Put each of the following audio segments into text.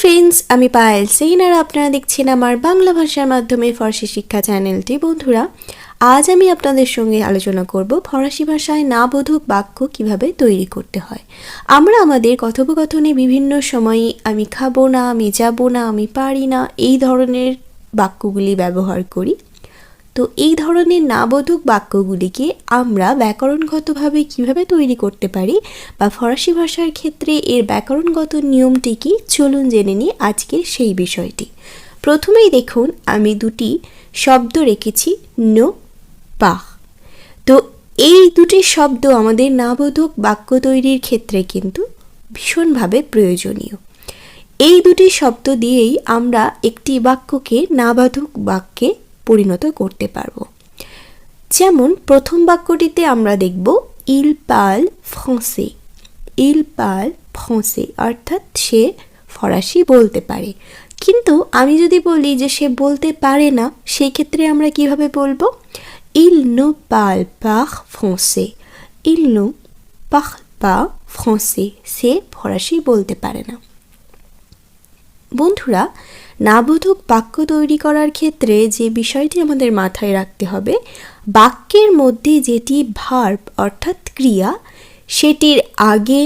Friends আমি Payel chain আর আপনারা দেখছেন আমার বাংলা ভাষার মাধ্যমে ফরাসি শিক্ষা চ্যানেলটি। বন্ধুরা, আজ আমি আপনাদের সঙ্গে আলোচনা করব ফরাসি ভাষায় না বোধক বাক্য কীভাবে তৈরি করতে হয়। আমরা আমাদের কথোপকথনে বিভিন্ন সময়ে আমি খাব না, আমি যাব না, আমি পারি না, এই ধরনের বাক্যগুলি ব্যবহার করি। তো এই ধরনের নাবোধক বাক্যগুলিকে আমরা ব্যাকরণগতভাবে কীভাবে তৈরি করতে পারি বা ফরাসি ভাষার ক্ষেত্রে এর ব্যাকরণগত নিয়মটি কি, চলুন জেনে নিই আজকের সেই বিষয়টি। প্রথমেই দেখুন, আমি দুটি শব্দ রেখেছি, নো পা তো এই দুটি শব্দ আমাদের নাবোধক বাক্য তৈরির ক্ষেত্রে কিন্তু ভীষণভাবে প্রয়োজনীয়। এই দুটি শব্দ দিয়েই আমরা একটি বাক্যকে নাবাধক বাক্যে পরিণত করতে পারব। যেমন প্রথম বাক্যটিতে আমরা দেখব ইল পাল ফ্রান্সে ইল পাল ফ্রান্সে অর্থাৎ সে ফরাসি বলতে পারে। কিন্তু আমি যদি বলি যে সে বলতে পারে না সেই ক্ষেত্রে আমরা কীভাবে বলব? ইল নো পাল পার ফ্রান্সে ইল নো পার পা ফ্রান্সে সে ফরাসি বলতে পারে না। বন্ধুরা, নাবোধক বাক্য তৈরি করার ক্ষেত্রে যে বিষয়টি আমাদের মাথায় রাখতে হবে, বাক্যের মধ্যে যেটি ভার্ব অর্থাৎ ক্রিয়া, সেটির আগে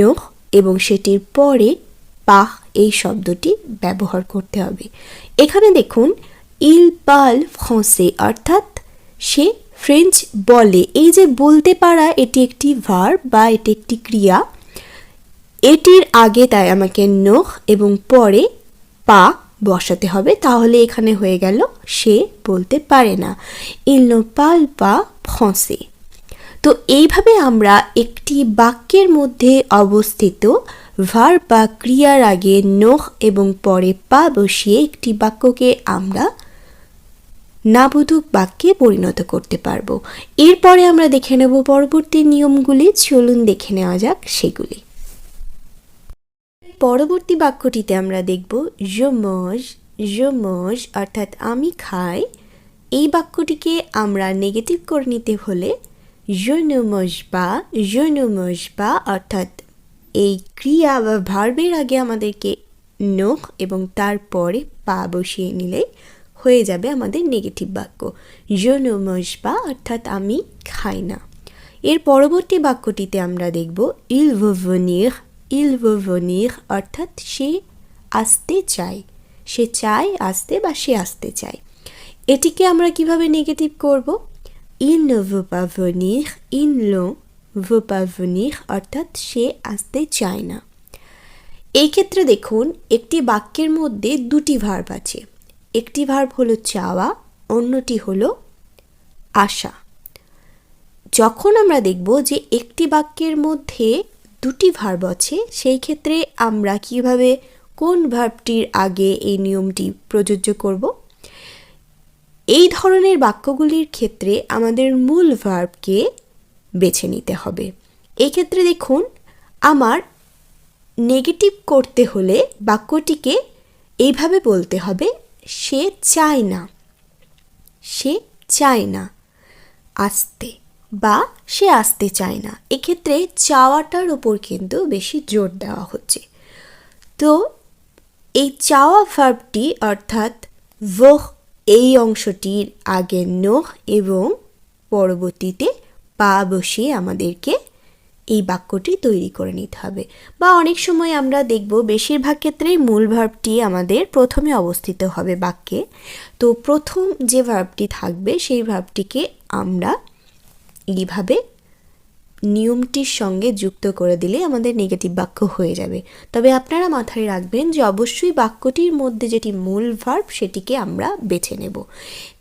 নোহ এবং সেটির পরে পাহ এই শব্দটি ব্যবহার করতে হবে। এখানে দেখুন ইল পাল ফ্রান্সে অর্থাৎ সে ফ্রেঞ্চ বলে। এই যে বলতে পারা এটি একটি ভার্ব বা এটি একটি ক্রিয়া এটির আগে তাই আমাকে নোখ এবং পরে পা বসাতে হবে, তাহলে এখানে হয়ে গেল সে বলতে পারে না। ইল নো পাল পা ফ্রান্সে তো এইভাবে আমরা একটি বাক্যের মধ্যে অবস্থিত ভার বা ক্রিয়ার আগে নোখ এবং পরে পা বসিয়ে একটি বাক্যকে আমরা নাবোধক বাক্যে পরিণত করতে পারব। এরপরে আমরা দেখে নেব পরবর্তী নিয়মগুলি। চলুন দেখে নেওয়া যাক সেগুলি। পরবর্তী বাক্যটিতে আমরা দেখব জমজ জমজ অর্থাৎ আমি খাই। এই বাক্যটিকে আমরা নেগেটিভ করে নিতে হলে জনমজ বা জনমজ বা অর্থাৎ এই ক্রিয়া বা ভার্বের আগে আমাদেরকে নখ এবং তারপরে পা বসিয়ে নিলে হয়ে যাবে আমাদের নেগেটিভ বাক্য। জনমজ বা অর্থাৎ আমি খাই না। এর পরবর্তী বাক্যটিতে আমরা দেখব ইল ইল ভনির অর্থাৎ সে আসতে চায়। সে চায় আসতে বা সে আসতে চায়। এটিকে আমরা কীভাবে নেগেটিভ করব? Venir, il ne veut pas venir, অর্থাৎ সে আসতে চায় না। এই ক্ষেত্রে দেখুন, একটি বাক্যের মধ্যে দুটি ভার্ব আছে। একটি ভার্ব হলো চাওয়া, অন্যটি হলো আশা। যখন আমরা দেখব যে একটি বাক্যের মধ্যে দুটি ভার্ব আছে, সেই ক্ষেত্রে আমরা কীভাবে কোন ভার্বটির আগে এই নিয়মটি প্রযোজ্য করব? এই ধরনের বাক্যগুলির ক্ষেত্রে আমাদের মূল ভার্বকে বেছে নিতে হবে। এক্ষেত্রে দেখুন, আমার নেগেটিভ করতে হলে বাক্যটিকে এইভাবে বলতে হবে, সে চায় না, সে চায় না, আসতে। বা সে আসতে চায় না। এক্ষেত্রে চাওয়াটার ওপর কিন্তু বেশি জোর দেওয়া হচ্ছে। তো এই চাওয়া ভার্বটি অর্থাৎ ভোহ এই অংশটির আগে নোহ এবং পরবর্তীতে পা বসিয়ে আমাদেরকে এই বাক্যটি তৈরি করে নিতে হবে। বা অনেক সময় আমরা দেখব বেশিরভাগ ক্ষেত্রেই মূল ভার্বটি আমাদের প্রথমে অবস্থিত হবে বাক্যে। তো প্রথম যে ভার্বটি থাকবে সেই ভার্বটিকে আমরা এইভাবে নিয়মটির সঙ্গে যুক্ত করে দিলে আমাদের নেগেটিভ বাক্য হয়ে যাবে। তবে আপনারা মাথায় রাখবেন যে অবশ্যই বাক্যটির মধ্যে যেটি মূল ভার্ব সেটিকে আমরা বেছে নেব।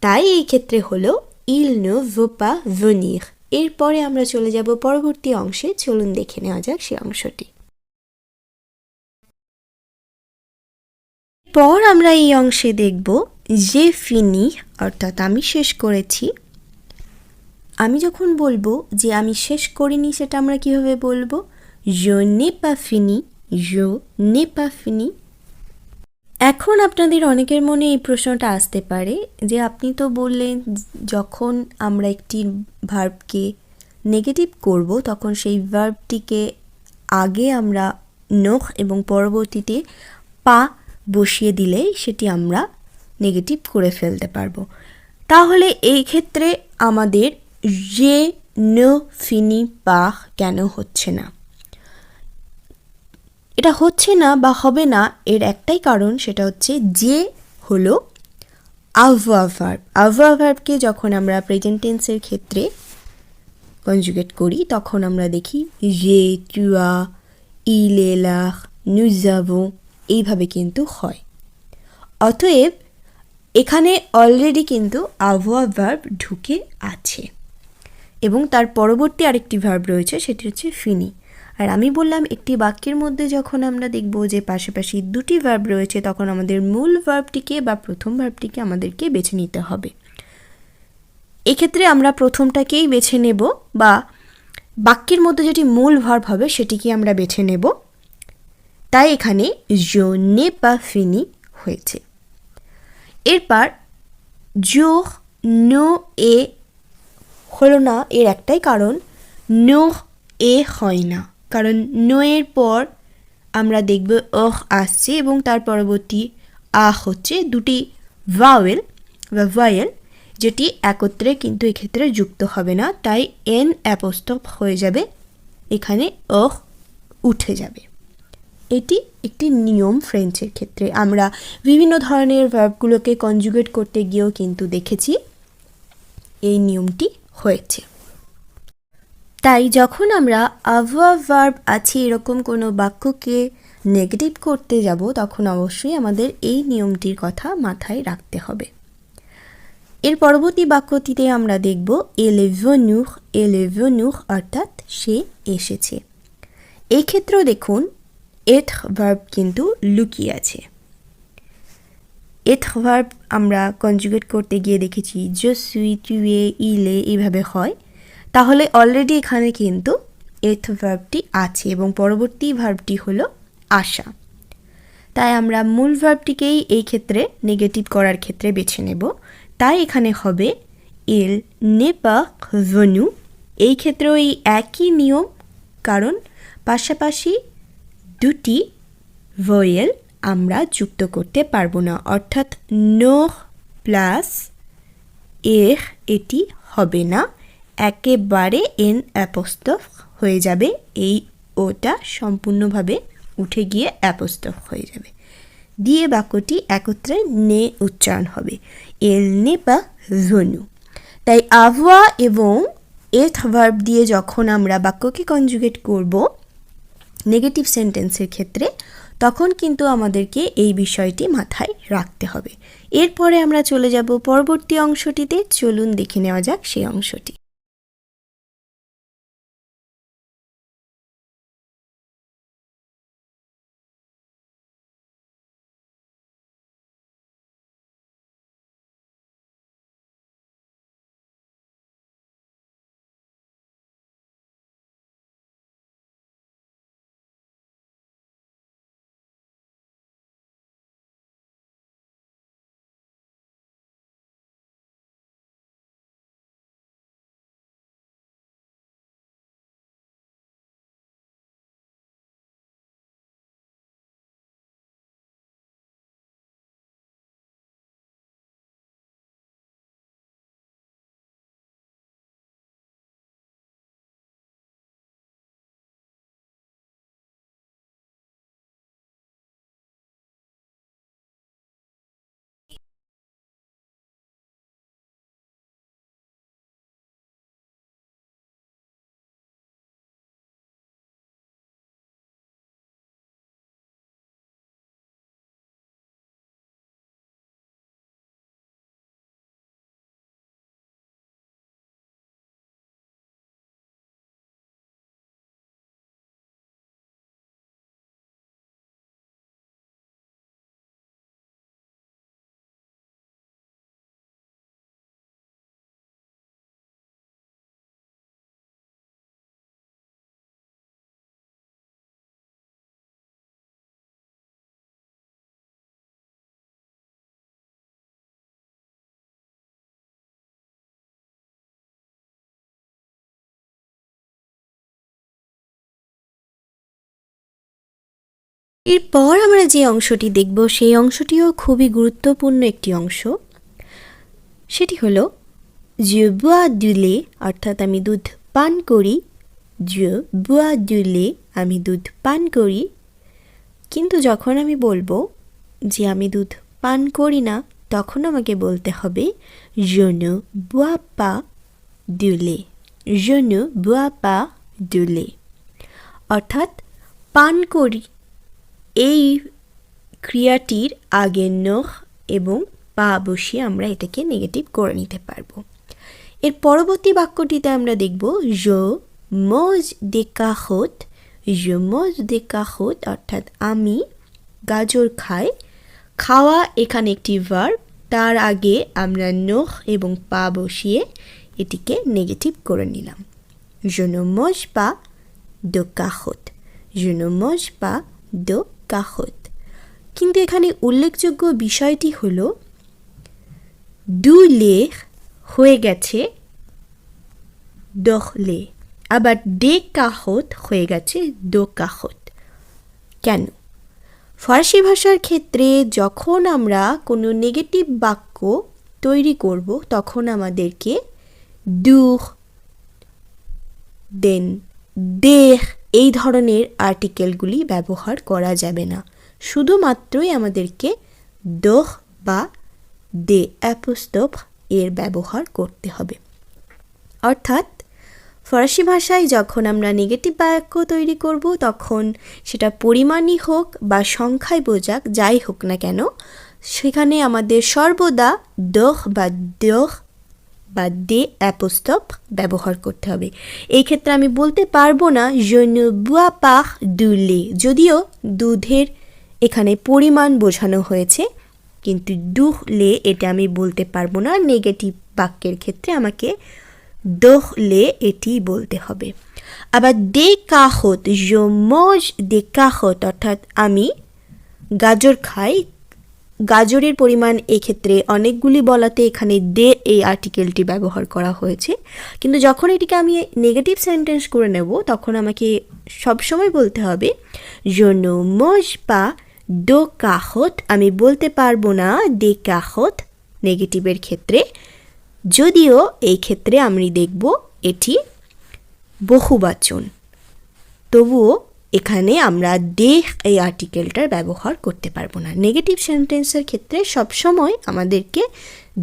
তাই এই ক্ষেত্রে হলো ইল নো ভোপা ভনির এরপরে আমরা চলে যাব পরবর্তী অংশে। চলুন দেখে নেওয়া যাক সে অংশটি। পর আমরা এই অংশে দেখব যে ফিনি অর্থাৎ আমি শেষ করেছি। আমি যখন বলব যে আমি শেষ করিনি সেটা আমরা কীভাবে বলব? জো নে পা ফিনি জো নে পা ফিনি এখন আপনাদের অনেকের মনে এই প্রশ্নটা আসতে পারে যে আপনি তো বললেন যখন আমরা একটি ভার্বকে নেগেটিভ করব, তখন সেই ভার্বটিকে আগে আমরা নখ এবং পরবর্তীতে পা বসিয়ে দিলেই সেটি আমরা নেগেটিভ করে ফেলতে পারব। তাহলে এই ক্ষেত্রে আমাদের যে নো ফিনি পাহ কেন হচ্ছে না? এটা হচ্ছে না বা হবে না এর একটাই কারণ সেটা হচ্ছে যে হলো আভা ভার্ব আভা ভার্বকে যখন আমরা প্রেজেন্ট টেন্সের ক্ষেত্রে কনজুগেট করি, তখন আমরা দেখি যে, তুয়া ইল এলাহ নুজাবো, এইভাবে কিন্তু হয়। অতএব এখানে অলরেডি কিন্তু আবহাওয়া ভার্ব ঢুকে আছে। এবং তার পরবর্তী আরেকটি ভার্ব রয়েছে, সেটি হচ্ছে ফিনি আর আমি বললাম, একটি বাক্যের মধ্যে যখন আমরা দেখব যে পাশাপাশি দুটি ভার্ব রয়েছে, তখন আমাদের মূল ভার্বটিকে বা প্রথম ভার্বটিকে আমাদেরকে বেছে নিতে হবে। এক্ষেত্রে আমরা প্রথমটাকেই বেছে নেব বা বাক্যের মধ্যে যেটি মূল ভার্ব হবে, সেটিকে আমরা বেছে নেব। তাই এখানে জো নে বা ফিনি হয়েছে। এরপর জো নো এ হলো না এর একটাই কারণ নো এ হয় না। কারণ নো এর পর আমরা দেখব অহ আসছে এবং তার পরবর্তী আহ হচ্ছে দুটি ভাওয়েল বা ভয়েল যেটি একত্রে কিন্তু এক্ষেত্রে যুক্ত হবে না, তাই এন অ্যাপোস্টপ হয়ে যাবে, এখানে অহ উঠে যাবে। এটি একটি নিয়ম ফ্রেঞ্চের ক্ষেত্রে। আমরা বিভিন্ন ধরনের ভার্বগুলোকে কনজুগেট করতে গিয়েও কিন্তু দেখেছি। এই নিয়মটি হয়েছে। তাই যখন আমরা আভা ভার্ব আছে এরকম কোনো বাক্যকে নেগেটিভ করতে যাব, তখন অবশ্যই আমাদের এই নিয়মটির কথা মাথায় রাখতে হবে। এর পরবর্তী বাক্যটিতে আমরা দেখব এলে ভনুহ এলে ভনুহ অর্থাৎ সে এসেছে। এই ক্ষেত্রেও দেখুন এথ ভার্ব কিন্তু লুকিয়ে আছে। এথ ভার্ব আমরা কনজুগেট করতে গিয়ে দেখেছি, যে সুই টুয়ে ইলে এইভাবে হয়। তাহলে অলরেডি এখানে কিন্তু এথ ভার্বটি আছে এবং পরবর্তী ভার্বটি হলো আশা। তাই আমরা মূল ভার্বটিকেই এই ক্ষেত্রে নেগেটিভ করার ক্ষেত্রে বেছে নেব। তাই এখানে হবে এল নেপা ভনু। এই ক্ষেত্রেও এই একই নিয়ম, কারণ পাশাপাশি দুটি ভয়েল আমরা যুক্ত করতে পারব না। অর্থাৎ নো প্লাস এর এটি হবে না। একেবারে এন অ্যাপস্তফ হয়ে যাবে। এই ওটা সম্পূর্ণভাবে উঠে গিয়ে অ্যাপস্তফ হয়ে যাবে। দিয়ে বাক্যটি একত্রে নে উচ্চারণ হবে। এল নে বা ধনু। তাই আভোয়া এবং এথ ভার্ব দিয়ে যখন আমরা বাক্যকে কনজুগেট করব, নেগেটিভ সেন্টেন্সের ক্ষেত্রে তখন কিন্তু আমাদেরকে এই বিষয়টি মাথায় রাখতে হবে। এরপরে আমরা চলে যাব পরবর্তী অংশটিতে। চলুন দেখে নেওয়া যাক সেই অংশটি। এরপর আমরা যে অংশটি দেখব, সেই অংশটিও খুবই গুরুত্বপূর্ণ একটি অংশ। সেটি হলো যে বুয়া দুলে অর্থাৎ আমি দুধ পান করি। যে বুয়া দুলে আমি দুধ পান করি। কিন্তু যখন আমি বলব যে আমি দুধ পান করি না, তখন আমাকে বলতে হবে জনু lait je ne bois pas de lait অর্থাৎ পান করি। এই ক্রিয়াটির আগে নখ এবং পা বসিয়ে আমরা এটাকে নেগেটিভ করে নিতে পারব। এর পরবর্তী বাক্যটিতে আমরা দেখব জো মজ দে কাহত জো মজ দে কাহত অর্থাৎ আমি গাজর খাই। খাওয়া এখানে একটি ভার্ব তার আগে আমরা নখ এবং পা বসিয়ে এটিকে নেগেটিভ করে নিলাম। Je ne mange pas পা carottes. Carottes. কিন্তু এখানে উল্লেখযোগ্য বিষয়টি হল দুলে হয়ে গেছে দহলে আবার ডে কাহত হয়ে গেছে, দো কাহত। কেন? ফরাসি ভাষার ক্ষেত্রে যখন আমরা কোনো নেগেটিভ বাক্য তৈরি করব, তখন আমাদেরকে দুহ দেন দেহ এই ধরনের আর্টিকেলগুলি ব্যবহার করা যাবে না। শুধুমাত্রই আমাদেরকে দোহ বা দে অ্যাপোস্তফ এর ব্যবহার করতে হবে। অর্থাৎ ফরাসি ভাষায় যখন আমরা নেগেটিভ বাক্য তৈরি করব, তখন সেটা পরিমাণই হোক বা সংখ্যায় বোঝাক, যাই হোক না কেন, সেখানে আমাদের সর্বদা দোহ বা দহ বা দে অ্যাপোস্তপ ব্যবহার করতে হবে। এই ক্ষেত্রে আমি বলতে পারব না জন্য বুয়া পাহ দুলে যদিও দুধের এখানে পরিমাণ বোঝানো হয়েছে, কিন্তু দুহলে এটা আমি বলতে পারব না। নেগেটিভ বাক্যের ক্ষেত্রে আমাকে দোহলে এটি বলতে হবে। আবার দে কাহত মজ দে কাহত অর্থাৎ আমি গাজর খাই গাজরের পরিমাণ এক্ষেত্রে অনেকগুলি বলাতে এখানে দে এই আর্টিকেলটি ব্যবহার করা হয়েছে। কিন্তু যখন এটিকে আমি নেগেটিভ সেন্টেন্স করে নেব, তখন আমাকে সবসময় বলতে হবে জন্য মজ বা দো কাহত আমি বলতে পারব না দে কাহত নেগেটিভের ক্ষেত্রে। যদিও এই ক্ষেত্রে আমি দেখব এটি বহুবাচন। তবুও এখানে আমরা দেহ এই আর্টিকেলটার ব্যবহার করতে পারব না। নেগেটিভ সেন্টেন্সের ক্ষেত্রে সবসময় আমাদেরকে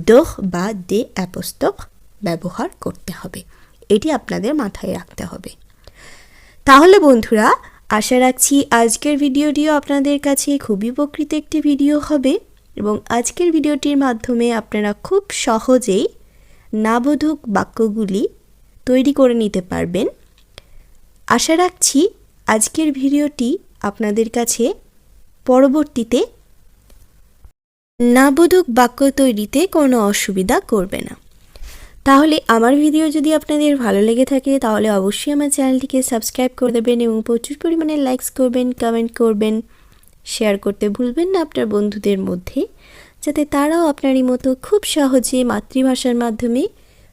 দহ বা দে অ্যাপস্তক ব্যবহার করতে হবে। এটি আপনাদের মাথায় রাখতে হবে। তাহলে বন্ধুরা, আশা রাখছি আজকের ভিডিওটিও আপনাদের কাছে খুবই উপকৃত একটি ভিডিও হবে এবং আজকের ভিডিওটির মাধ্যমে আপনারা খুব সহজেই নাবোধক বাক্যগুলি তৈরি করে নিতে পারবেন। আশা রাখছি আজকের ভিডিওটি আপনাদের কাছে পরবর্তীতে নাবোধক বাক্য তৈরিতে কোনো অসুবিধা করবে না। তাহলে আমার ভিডিও যদি আপনাদের ভালো লেগে থাকে, তাহলে অবশ্যই আমার চ্যানেলটিকে সাবস্ক্রাইব করে দেবেন এবং প্রচুর পরিমাণে লাইকস করবেন কমেন্ট করবেন শেয়ার করতে ভুলবেন না আপনার বন্ধুদের মধ্যে, যাতে তারাও আপনারই মতো খুব সহজে মাতৃভাষার মাধ্যমে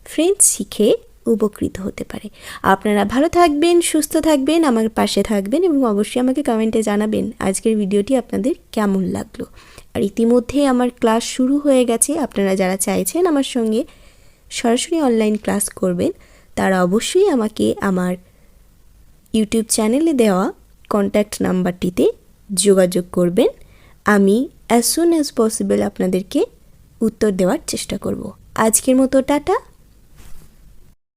ফ্রেঞ্চ শিখে উপকৃত হতে পারে। আপনারা ভালো থাকবেন, সুস্থ থাকবেন, আমার পাশে থাকবেন এবং অবশ্যই আমাকে কমেন্টে জানাবেন আজকের ভিডিওটি আপনাদের কেমন লাগল। আর ইতিমধ্যে আমার ক্লাস শুরু হয়ে গেছে, আপনারা যারা চাইছেন আমার সঙ্গে সরাসরি অনলাইন ক্লাস করবেন, তারা অবশ্যই আমাকে আমার ইউটিউব চ্যানেলে দেওয়া কন্ট্যাক্ট নাম্বারটিতে যোগাযোগ করবেন। আমি অ্যাজ সুন অ্যাজ পসিবল আপনাদেরকে উত্তর দেওয়ার চেষ্টা করব। আজকের মতো, টাটা।